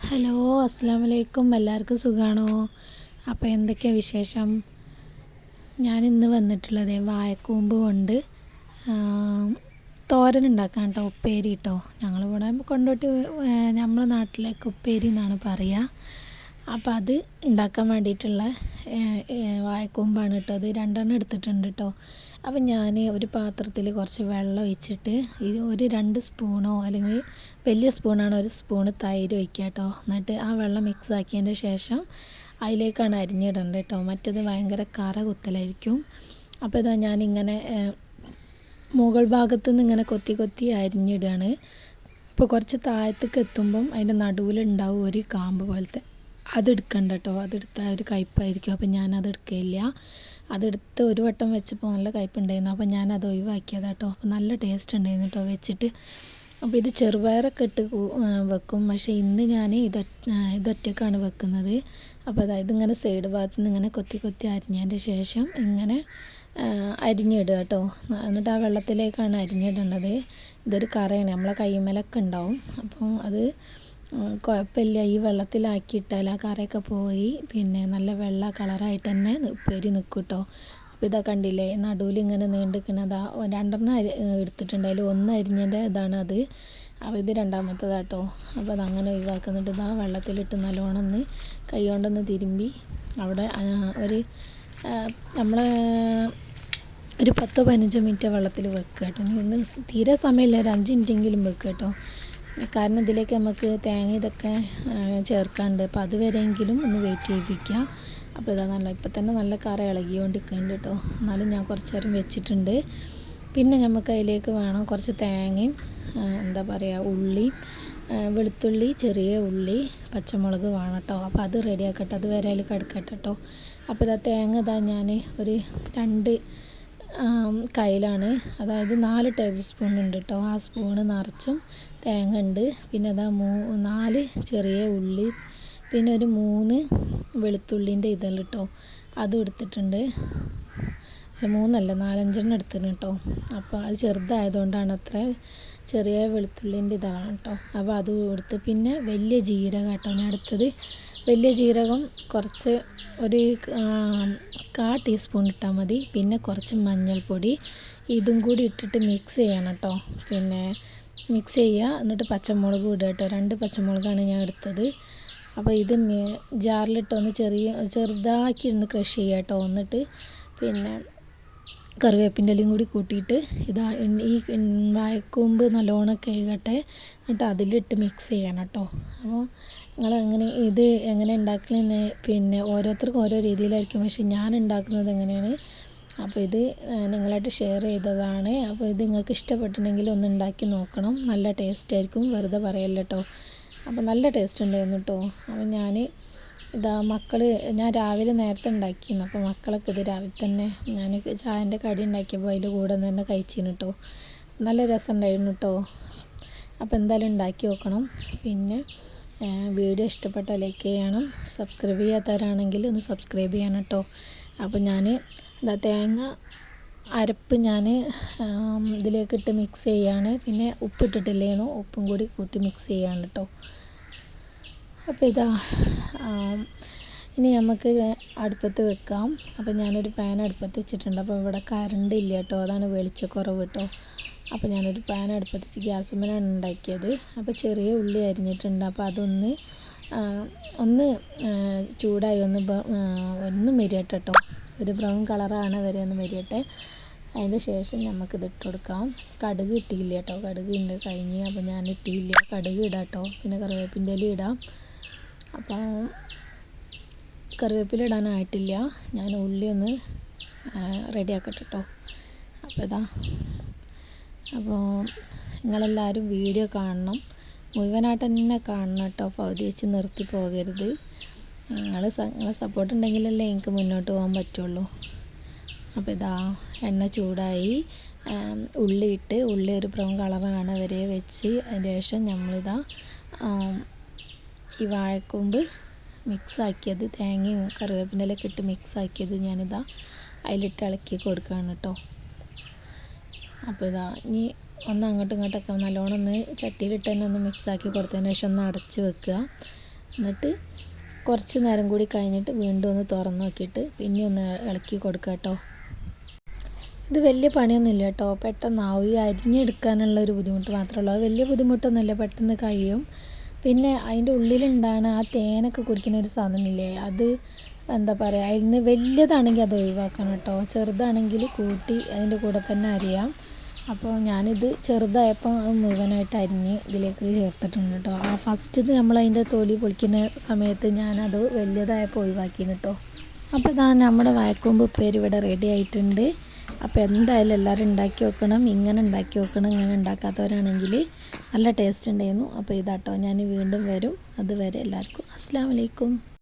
Hello അസ്സാം വലൈക്കും എല്ലാവർക്കും സുഖമാണോ അപ്പോൾ എന്തൊക്കെയാണ് വിശേഷം? ഞാൻ ഇന്ന് വന്നിട്ടുള്ളത് വായക്കൂമ്പ് കൊണ്ട് തോരൻ ഉണ്ടാക്കാൻ കേട്ടോ ഉപ്പേരി കേട്ടോ ഞങ്ങളിവിടെ കൊണ്ടോട്ട് നമ്മളെ നാട്ടിലേക്ക് ഉപ്പേരി എന്നാണ് പറയുക അപ്പോൾ അത് ഉണ്ടാക്കാൻ വേണ്ടിയിട്ടുള്ള വാഴക്കൂമ്പാണ് കേട്ടോ അത്. രണ്ടെണ്ണം എടുത്തിട്ടുണ്ട് കേട്ടോ അപ്പം ഞാൻ ഒരു പാത്രത്തിൽ കുറച്ച് വെള്ളം ഒഴിച്ചിട്ട് ഇത് ഒരു രണ്ട് സ്പൂണോ അല്ലെങ്കിൽ വലിയ സ്പൂണാണ് ഒരു സ്പൂണ് തൈര് ഒഴിക്കുക കേട്ടോ എന്നിട്ട് ആ വെള്ളം മിക്സ് ആക്കിയതിന്റെ ശേഷം അതിലേക്കാണ് അരിഞ്ഞിടേണ്ടത് കേട്ടോ മറ്റത് ഭയങ്കര കറ കുത്തലായിരിക്കും. അപ്പോൾ ഇതാ ഞാനിങ്ങനെ മുകൾ ഭാഗത്തു നിന്ന് ഇങ്ങനെ കൊത്തി കൊത്തി അരിഞ്ഞിടുകയാണ് അപ്പോൾ കുറച്ച് താഴത്തേക്ക് എത്തുമ്പം അതിന്റെ നടുവിലുണ്ടാവും ഒരു കാമ്പ് പോലത്തെ അതെടുക്കണ്ട കേട്ടോ അതെടുത്താൽ ഒരു കയ്പ്പായിരിക്കും അപ്പം ഞാനത് എടുക്കില്ല അതെടുത്ത് ഒരു വട്ടം വെച്ചപ്പോൾ നല്ല കയ്പ്പുണ്ടായിരുന്നു അപ്പോൾ ഞാനത് ഒഴിവാക്കിയതാണ് കേട്ടോ അപ്പോൾ നല്ല ടേസ്റ്റ് ഉണ്ടായിരുന്നു കേട്ടോ വെച്ചിട്ട്. അപ്പോൾ ഇത് ചെറുപയറൊക്കെ ഇട്ട് വെക്കും. പക്ഷേ ഇന്ന് ഞാൻ ഇത് ഇതൊറ്റക്കാണ് വെക്കുന്നത്. അപ്പോൾ അതായത് ഇങ്ങനെ സൈഡ് ഭാഗത്ത് നിന്ന് ഇങ്ങനെ കൊത്തി കൊത്തി അരിഞ്ഞതിന്റെ ശേഷം ഇങ്ങനെ അരിഞ്ഞിടുക കേട്ടോ. എന്നിട്ട് ആ വെള്ളത്തിലേക്കാണ് അരിഞ്ഞിടേണ്ടത്. ഇതൊരു കറയാണ്. നമ്മളെ കൈമലൊക്കെ ഉണ്ടാവും. അപ്പം അത് കുഴപ്പമില്ല. ഈ വെള്ളത്തിലാക്കിയിട്ടാൽ ആ കറയൊക്കെ പോയി. പിന്നെ നല്ല വെള്ള കളറായിട്ട് തന്നെ ഉപ്പേരി നിൽക്കും കേട്ടോ അപ്പോൾ ഇതാ കണ്ടില്ലേ നടുവിൽ ഇങ്ങനെ നീണ്ടിക്കണതാ. രണ്ടെണ്ണം എടുത്തിട്ടുണ്ട്. അതിൽ ഒന്ന് അരിഞ്ഞതിന്റെ ഇതാണ് അത് അപ്പോൾ ഇത് രണ്ടാമത്തതാട്ടോ. അപ്പോൾ അതങ്ങനെ ഒഴിവാക്കുന്നുണ്ട്. ഇതാ വെള്ളത്തിലിട്ട് നല്ലോണം ഒന്ന് കൈ കൊണ്ടൊന്ന് തിരുമ്പി അവിടെ ഒരു നമ്മളെ ഒരു പത്തോ പതിനഞ്ചോ മിനിറ്റ് വെള്ളത്തിൽ വെക്കുക കേട്ടോ. ഇന്ന് തീരെ സമയമില്ല. ഒരു അഞ്ച് മിനിറ്റെങ്കിലും വെക്കുക കേട്ടോ. കാരണം ഇതിലേക്ക് നമുക്ക് തേങ്ങ ഇതൊക്കെ ചേർക്കാണ്ട്. അപ്പോൾ അതുവരെയെങ്കിലും ഒന്ന് വെയിറ്റ് ചെയ്യിപ്പിക്കുക. അപ്പോൾ ഇതാ നല്ല ഇപ്പം തന്നെ നല്ല കറ ഇളകിക്കൊണ്ടിരിക്കുന്നുണ്ട് കേട്ടോ. എന്നാലും ഞാൻ കുറച്ച് നേരം വെച്ചിട്ടുണ്ട്. പിന്നെ നമുക്ക് അതിലേക്ക് വേണം കുറച്ച് തേങ്ങയും എന്താ പറയുക ഉള്ളി വെളുത്തുള്ളി ചെറിയ ഉള്ളി പച്ചമുളക് വേണം കേട്ടോ. അപ്പോൾ അത് റെഡിയാക്കട്ടെ അത് വരെ അതിൽ കിടക്കട്ടെ കേട്ടോ. അപ്പോൾ ഇതാ തേങ്ങ ഇതാ ഞാൻ ഒരു രണ്ട് കയ്യിലാണ്. അതായത് നാല് ടേബിൾ സ്പൂൺ ഉണ്ട് കേട്ടോ ആ സ്പൂണ് നിറച്ചും തേങ്ങ ഉണ്ട്. പിന്നെ അതാ മൂ നാല് ചെറിയ ഉള്ളി പിന്നെ ഒരു മൂന്ന് വെളുത്തുള്ളീന്റെ ഇതെല്ലാം കേട്ടോ അതും എടുത്തിട്ടുണ്ട്. മൂന്നല്ല നാലഞ്ചെണ്ണം എടുത്തിരുന്നു കേട്ടോ അപ്പോൾ അത് ചെറുതായതുകൊണ്ടാണ് അത്ര ചെറിയ വെളുത്തുള്ളീന്റെ ഇതാണ് കേട്ടോ അപ്പോൾ അത് എടുത്ത് പിന്നെ വലിയ ജീരകം കേട്ടോ ഞാൻ എടുത്തത് വലിയ ജീരകം കുറച്ച് ഒരു കാ ടീസ്പൂൺ ഇട്ടാൽ മതി. പിന്നെ കുറച്ച് മഞ്ഞൾപ്പൊടി. ഇതും കൂടി ഇട്ടിട്ട് മിക്സ് ചെയ്യണം കേട്ടോ പിന്നെ മിക്സ് ചെയ്യുക. എന്നിട്ട് പച്ചമുളക് ഇടുക കേട്ടോ രണ്ട് പച്ചമുളകാണ് ഞാൻ എടുത്തത്. അപ്പോൾ ഇത് ജാറിലിട്ടൊന്ന് ചെറിയ ചെറുതാക്കി ഒന്ന് ക്രഷ് ചെയ്യുക കേട്ടോ എന്നിട്ട് പിന്നെ കറിവേപ്പിന്റെ ഇലയും കൂടി കൂട്ടിയിട്ട് ഇതാ ഈ വാഴക്കൂമ്പ് നല്ലോണം കഴുകട്ടെ എന്നിട്ട് അതിലിട്ട് മിക്സ് ചെയ്യണം കേട്ടോ. അപ്പോൾ നിങ്ങൾ എങ്ങനെ ഇത് എങ്ങനെ ഉണ്ടാക്കണമെന്ന് പിന്നെ ഓരോരുത്തർക്കും ഓരോ രീതിയിലായിരിക്കും. പക്ഷെ ഞാൻ ഉണ്ടാക്കുന്നത് എങ്ങനെയാണ്? അപ്പോൾ ഇത് നിങ്ങളായിട്ട് ഷെയർ ചെയ്തതാണ്. അപ്പോൾ ഇത് നിങ്ങൾക്ക് ഇഷ്ടപ്പെട്ടിട്ടുണ്ടെങ്കിൽ ഒന്ന് ഉണ്ടാക്കി നോക്കണം. നല്ല ടേസ്റ്റ് ആയിരിക്കും. വെറുതെ പറയല്ലോ കേട്ടോ. അപ്പോൾ നല്ല ടേസ്റ്റ് ഉണ്ടായിരുന്നു കേട്ടോ. അപ്പോൾ ഞാൻ ഇതാ മക്കൾ ഞാൻ രാവിലെ നേരത്തെ ഉണ്ടാക്കിയിരുന്നു. അപ്പോൾ മക്കളൊക്കെ ഇത് രാവിലെ തന്നെ ഞാൻ ചായന്റെ കടി ഉണ്ടാക്കിയപ്പോൾ അതിൽ കൂടെ തന്നെ കഴിച്ചിരുന്നു കേട്ടോ നല്ല രസം ഉണ്ടായിരുന്നു കേട്ടോ അപ്പോൾ എന്തായാലും ഉണ്ടാക്കി നോക്കണം. പിന്നെ വീഡിയോ ഇഷ്ടപ്പെട്ട ലൈക്ക് ചെയ്യണം. സബ്സ്ക്രൈബ് ചെയ്യാത്തവരാണെങ്കിൽ ഒന്ന് സബ്സ്ക്രൈബ് ചെയ്യണം കേട്ടോ അപ്പോൾ ഞാൻ എന്താ തേങ്ങ അരപ്പ് ഞാൻ ഇതിലേക്കിട്ട് മിക്സ് ചെയ്യാണ്. പിന്നെ ഉപ്പിട്ടിട്ടില്ലേന്നു ഉപ്പും കൂടി കൂട്ടി മിക്സ് ചെയ്യാണ് കേട്ടോ അപ്പോൾ ഇതാ ഇനി നമുക്ക് അടുപ്പത്ത് വെക്കാം. അപ്പോൾ ഞാനൊരു പാൻ അടുപ്പത്ത് വെച്ചിട്ടുണ്ട്. അപ്പോൾ ഇവിടെ കറണ്ട് ഇല്ല കേട്ടോ. അതാണ് വെളിച്ചക്കുറവ് കേട്ടോ. അപ്പോൾ ഞാനൊരു പാൻ അടുപ്പത്ത് വെച്ച് ഗ്യാസുമ്മലാണ് ഉണ്ടാക്കിയത്. അപ്പോൾ ചെറിയ ഉള്ളി അരിഞ്ഞിട്ടുണ്ട്. അപ്പോൾ അതൊന്ന് ഒന്ന് ചൂടായി ഒന്ന് ഒന്ന് മെരിയട്ടെ കേട്ടോ. ഒരു ബ്രൗൺ കളറാണ് വരെ ഒന്ന് മെരിയട്ടെ. അതിന്റെ ശേഷം നമുക്കിത് ഇട്ട് കൊടുക്കാം. കടുക് ഇട്ടില്ല കേട്ടോ. കടുക് ഉണ്ട് കഴിഞ്ഞ്. അപ്പോൾ ഞാൻ ഇട്ടില്ല കടുക് ഇടാം കേട്ടോ. പിന്നെ കറിവേപ്പിന്റെ ഇല ഇടാം. അപ്പോൾ കറിവേപ്പില ഇടാനായിട്ടില്ല ഞാൻ ഉള്ളി ഒന്ന് റെഡിയാക്കട്ടെ കേട്ടോ അപ്പോൾ ഇതാ. അപ്പോൾ നിങ്ങളെല്ലാവരും വീഡിയോ കാണണം. മുഴുവനായിട്ട് തന്നെ കാണണം കേട്ടോ. പകുതി വെച്ച് നിർത്തി പോകരുത്. നിങ്ങൾ നിങ്ങളെ സപ്പോർട്ട് ഉണ്ടെങ്കിലല്ലേ എനിക്ക് മുന്നോട്ട് പോകാൻ പറ്റുള്ളൂ. അപ്പോൾ ഇതാ എണ്ണ ചൂടായി. ഉള്ളി ഇട്ട് ഉള്ളി ഒരു ബ്രൗൺ കളറാണ്. വരെ വെച്ച് അതിന് ശേഷം നമ്മളിതാ ഈ വാഴക്കൂമ്പ് മിക്സാക്കിയത് തേങ്ങയും കറിവേപ്പിന്റെലൊക്കെ ഇട്ട് മിക്സാക്കിയത് ഞാനിതാ അതിലിട്ട് ഇളക്കി കൊടുക്കുകയാണ് കേട്ടോ. അപ്പോൾ ഇതാ ഇനി ഒന്ന് അങ്ങോട്ടും ഇങ്ങോട്ടൊക്കെ നല്ലോണം ഒന്ന് ചട്ടിയിലിട്ട് തന്നെ ഒന്ന് മിക്സാക്കി കൊടുത്തതിന് ശേഷം ഒന്ന് അടച്ച് വെക്കുക. എന്നിട്ട് കുറച്ച് നേരം കൂടി കഴിഞ്ഞിട്ട് വീണ്ടും ഒന്ന് തുറന്ന് നോക്കിയിട്ട് പിന്നെ ഒന്ന് ഇളക്കി കൊടുക്കുക കേട്ടോ. ഇത് വലിയ പണിയൊന്നുമില്ല കേട്ടോ. പെട്ടെന്നാവും ഈ അരിഞ്ഞെടുക്കാനുള്ള ഒരു ബുദ്ധിമുട്ട് മാത്രമേ ഉള്ളൂ. വലിയ ബുദ്ധിമുട്ടൊന്നുമില്ല. പെട്ടെന്ന് കഴിയും. പിന്നെ അതിന്റെ ഉള്ളിലുണ്ടാണ് ആ തേനൊക്കെ കുടിക്കുന്ന ഒരു സാധനമില്ലേ? അത് എന്താ പറയുക അതിന് വലിയതാണെങ്കിൽ അത് ഒഴിവാക്കണം കേട്ടോ. ചെറുതാണെങ്കിൽ കൂട്ടി അതിന്റെ കൂടെ തന്നെ അരിയാം. അപ്പോൾ ഞാനിത് ചെറുതായപ്പോൾ മുഴുവനായിട്ട് അരിഞ്ഞ് ഇതിലേക്ക് ചേർത്തിട്ടുണ്ട് കേട്ടോ. ആ ഫസ്റ്റ് നമ്മൾ അതിന്റെ തൊലി പൊളിക്കുന്ന സമയത്ത് ഞാനത് വലിയതായപ്പോൾ ഒഴിവാക്കിയിരുന്നു കേട്ടോ. അപ്പോൾ ഇതാ നമ്മുടെ വായക്കൊമ്പ് ഉപ്പേരി ഇവിടെ റെഡി ആയിട്ടുണ്ട്. അപ്പോൾ എന്തായാലും എല്ലാവരും ഉണ്ടാക്കി വെക്കണം ഇങ്ങനെ ഉണ്ടാക്കി വെക്കണം ഇങ്ങനെ ഉണ്ടാക്കാത്തവരാണെങ്കിൽ നല്ല ടേസ്റ്റ് ഉണ്ടായിരുന്നു. അപ്പോൾ ഇതാട്ടോ ഞാൻ വീണ്ടും വരും. അതുവരെ എല്ലാവർക്കും അസ്സാം വലൈക്കും